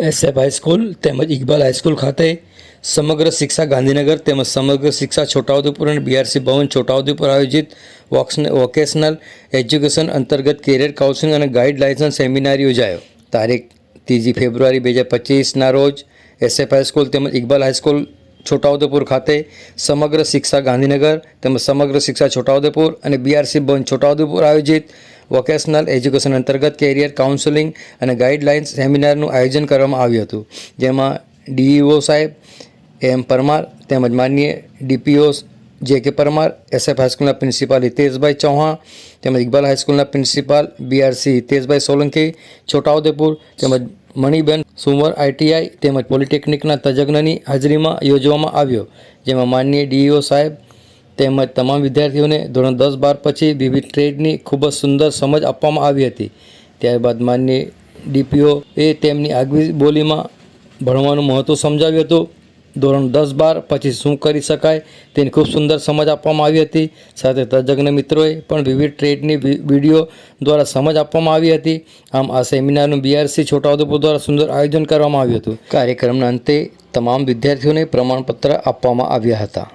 SF high school તેમજ Iqbal high school ખાતે સમગ્ર શિક્ષા ગાંધીનગર તેમજ સમગ્ર શિક્ષા છોટાઉદેપુર અને બીઆરસી ભવન છોટાઉદેપુર આયોજિત વોકેશનલ એજ્યુકેશન અંતર્ગત કેરિયર કાઉન્સિલિંગ અને ગાઈડલાઇન્સ સેમિનાર યોજાયો. તારીખ ત્રીજી ફેબ્રુઆરી બે હજાર પચીસના રોજ એસએફ હાઈસ્કૂલ તેમજ ઇકબાલ હાઈસ્કૂલ છોટાઉદેપુર ખાતે સમગ્ર શિક્ષા ગાંધીનગર તેમજ સમગ્ર શિક્ષા છોટાઉદેપુર અને બીઆરસી ભવન છોટાઉદેપુર આયોજિત વોકેશનલ એજ્યુકેશન અંતર્ગત કેરિયર કાઉન્સેલિંગ અને ગાઈડલાઇન્સ સેમિનારનું આયોજન કરવામાં આવ્યું હતું. જેમાં ડીઈઓ સાહેબ એમ પરમાર તેમજ માનનીય DPO J K Parmar SF હાઈસ્કૂલના principal Hiteshbhai Chauhan, તેમજ ઇકબાલ હાઈસ્કૂલના પ્રિન્સિપાલ બીઆરસી હિતેશભાઈ સોલંકી, છોટાઉદેપુર તેમજ મણિબેન સુંવર આઈટીઆઈ તેમજ પોલિટેકનિકના તજજ્ઞની હાજરીમાં યોજવામાં આવ્યો. જેમાં માનનીય ડીઈઓ સાહેબ તેમજ તમામ વિદ્યાર્થીઓને ધોરણ દસ બાર પછી વિવિધ ટ્રેડની ખૂબ જ સુંદર સમજ આપવામાં આવી હતી. ત્યારબાદ માન્ય ડીપીઓ એ તેમની આગવી બોલીમાં ભણવાનું મહત્ત્વ સમજાવ્યું હતું. ધોરણ દસ બાર પછી શું કરી શકાય તેની ખૂબ સુંદર સમજ આપવામાં આવી હતી. સાથે તજજ્ઞ મિત્રોએ પણ વિવિધ ટ્રેડની વીડિયો દ્વારા સમજ આપવામાં આવી હતી. આમ આ સેમિનારનું બીઆરસી છોટાઉદેપુર દ્વારા સુંદર આયોજન કરવામાં આવ્યું હતું. કાર્યક્રમના અંતે તમામ વિદ્યાર્થીઓને પ્રમાણપત્ર આપવામાં આવ્યા હતા.